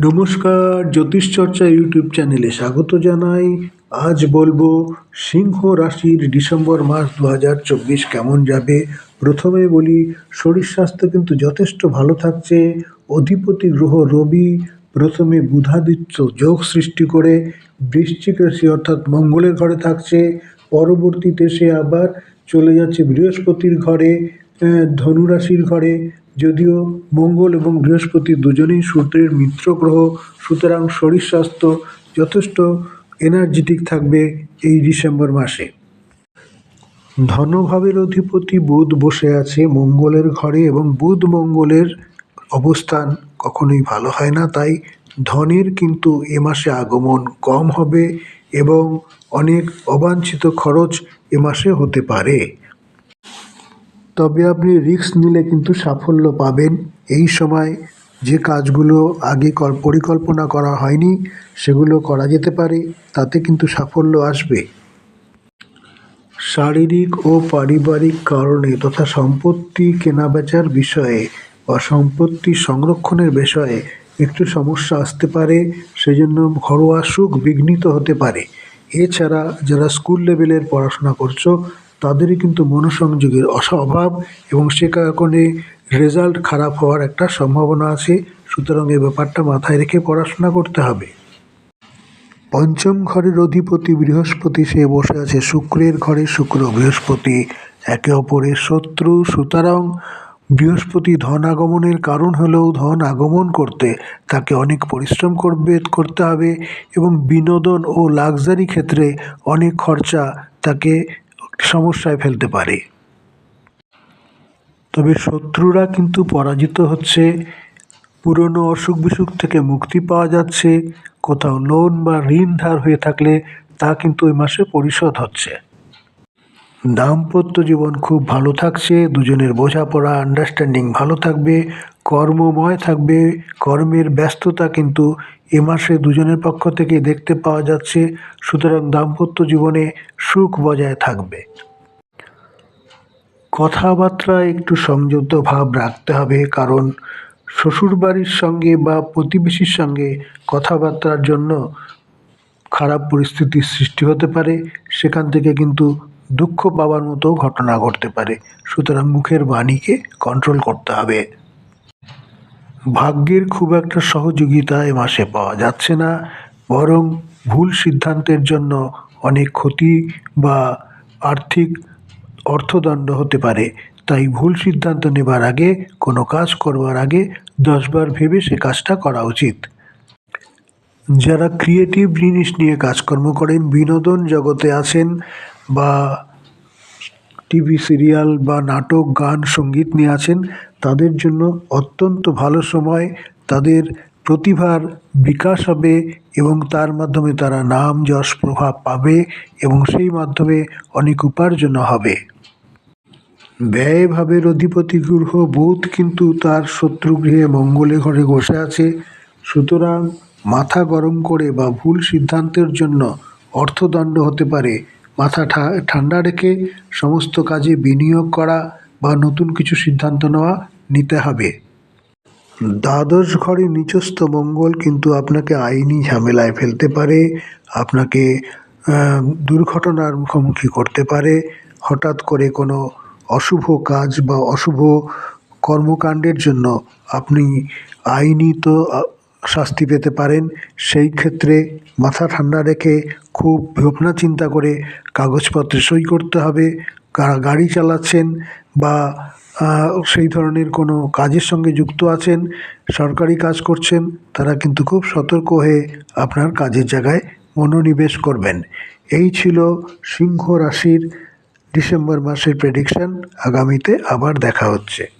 নমস্কার জ্যোতিষচর্চা ইউটিউব চ্যানেলে স্বাগত জানাই। আজ বলব, সিংহ রাশির ডিসেম্বর মাস দু হাজার চব্বিশ কেমন যাবে? প্রথমে বলি, শরীর স্বাস্থ্য কিন্তু যথেষ্ট ভালো থাকছে। অধিপতি গ্রহ রবি, প্রথমে বুধাদিত্য যোগ সৃষ্টি করে, বৃশ্চিক রাশি অর্থাৎ মঙ্গলের ঘরে থাকছে। পরবর্তীতে সে আবার চলে যাচ্ছে বৃহস্পতির ঘরে। আহ, ধনু ঘরে যদিও মঙ্গল এবং বৃহস্পতি দুজনেই সূর্যের মিত্র গ্রহ সুতরাং শরীর স্বাস্থ্য যথেষ্ট এনার্জেটিক থাকবে এই ডিসেম্বর মাসে। ধনভাবের অধিপতি বুধ বসে আছে মঙ্গলের ঘরে এবং বুধ মঙ্গলের অবস্থান কখনোই ভালো হয় না তাই ধনের কিন্তু এ মাসে আগমন কম হবে এবং অনেক অবাঞ্ছিত খরচ এ মাসে হতে পারে। তবে আপনি রিস্ক নিলে কিন্তু সাফল্য পাবেন। এই সময় যে কাজগুলো আগে পরিকল্পনা করা হয়নি, সেগুলো করা যেতে পারে, তাতে কিন্তু সাফল্য আসবে। শারীরিক ও পারিবারিক কারণে তথা সম্পত্তি কেনাবেচার বিষয়ে বা সম্পত্তি সংরক্ষণের বিষয়ে একটু সমস্যা আসতে পারে, সেজন্য ঘরোয়া সুখ বিঘ্নিত হতে পারে। এছাড়া যারা স্কুল লেভেলের পড়াশোনা করছ তাদেরই কিন্তু মনোসংযোগের অভাব এবং সে কারণে রেজাল্ট খারাপ হওয়ার একটা সম্ভাবনা আছে। সুতরাং এই ব্যাপারটা মাথায় রেখে পড়াশোনা করতে হবে। পঞ্চম ঘরের অধিপতি বৃহস্পতি সে বসে আছে শুক্রের ঘরে। শুক্র বৃহস্পতি একে অপরের শত্রু। সুতরাং বৃহস্পতি ধন আগমনের কারণ হলেও ধন আগমন করতে তাকে অনেক পরিশ্রম করবে করতে হবে এবং বিনোদন ও লাক্সারি ক্ষেত্রে অনেক খরচা তাকে সমস্যায় ফেলতে পারে। তবে শত্রুরা কিন্তু পরাজিত হচ্ছে। পুরনো অসুখ বিসুখ থেকে মুক্তি পাওয়া যাচ্ছে। কোথাও লোন বা ঋণ ধার হয়ে থাকলে তা কিন্তু ওই মাসে পরিশোধ হচ্ছে। দাম্পত্য জীবন খুব ভালো থাকছে, দুজনের বোঝাপড়া আন্ডারস্ট্যান্ডিং ভালো থাকবে, কর্মময় থাকবে, কর্মের ব্যস্ততা কিন্তু এ মাসে দুজনের পক্ষ থেকে দেখতে পাওয়া যাচ্ছে, সুতরাং দাম্পত্য জীবনে সুখ বজায় থাকবে। কথাবার্তা একটু সংযত ভাব রাখতে হবে, কারণ শ্বশুরবাড়ির সঙ্গে বা প্রতিবেশীর সঙ্গে কথাবার্তার জন্য খারাপ পরিস্থিতির সৃষ্টি হতে পারে, সেখান থেকে কিন্তু দুঃখ পাওয়ার মতো ঘটনা ঘটতে পারে। সুতরাং মুখের বাণীকে কন্ট্রোল করতে হবে। ভাগ্যের খুব একটা সহযোগিতা এ মাসে পাওয়া যাচ্ছে না। বরং ভুল সিদ্ধান্তের জন্য অনেক ক্ষতি বা আর্থিক অর্থদণ্ড হতে পারে। তাই ভুল সিদ্ধান্ত নেবার আগে, কোনো কাজ করবার আগে দশবার ভেবে সে কাজটা করা উচিত। যারা ক্রিয়েটিভ জিনিস নিয়ে কাজকর্ম করেন, বিনোদন জগতে আছেন বা টিভি সিরিয়াল বা নাটক, গান, সংগীত নিয়ে আছেন। তাদের জন্য অত্যন্ত ভালো সময়। তাদের প্রতিভার বিকাশ হবে এবং তার মাধ্যমে তারা নাম, যশ, প্রভাব পাবে এবং সেই মাধ্যমে অনেক উপার্জন হবে। ব্যয়ভাবের অধিপতি গ্রহ বুধ কিন্তু তার শত্রুগৃহে মঙ্গলে ঘরে বসে আছে। সুতরাং মাথা গরম করে বা ভুল সিদ্ধান্তের জন্য অর্থদণ্ড হতে পারে। মাথা ঠান্ডা রেখে সমস্ত কাজে বিনিয়োগ করা বা নতুন কিছু সিদ্ধান্ত নেওয়া নিতে হবে। দ্বাদশ ঘরে নিচস্থ মঙ্গল কিন্তু আপনাকে আইনি ঝামেলায় ফেলতে পারে, আপনাকে দুর্ঘটনার মুখোমুখি করতে পারে। হঠাৎ করে কোনো অশুভ কাজ বা অশুভ কর্মকাণ্ডের জন্য আপনি আইনি তো শাস্তি পেতে পারেন। সেই ক্ষেত্রে মাথা ঠান্ডা রেখে খুব ভাবনা চিন্তা করে কাগজপত্রে সই করতে হবে। গা- গাড়ি চালাচ্ছেন বা সেই ধরনের কোনো কাজের সঙ্গে যুক্ত আছেন, সরকারি কাজ করছেন, তারা কিন্তু খুব সতর্ক হয়ে আপনার কাজের জায়গায় মনোনিবেশ করবেন। এই ছিল সিংহ রাশির ডিসেম্বর মাসের প্রেডিকশন আগামীতে আবার দেখা হচ্ছে।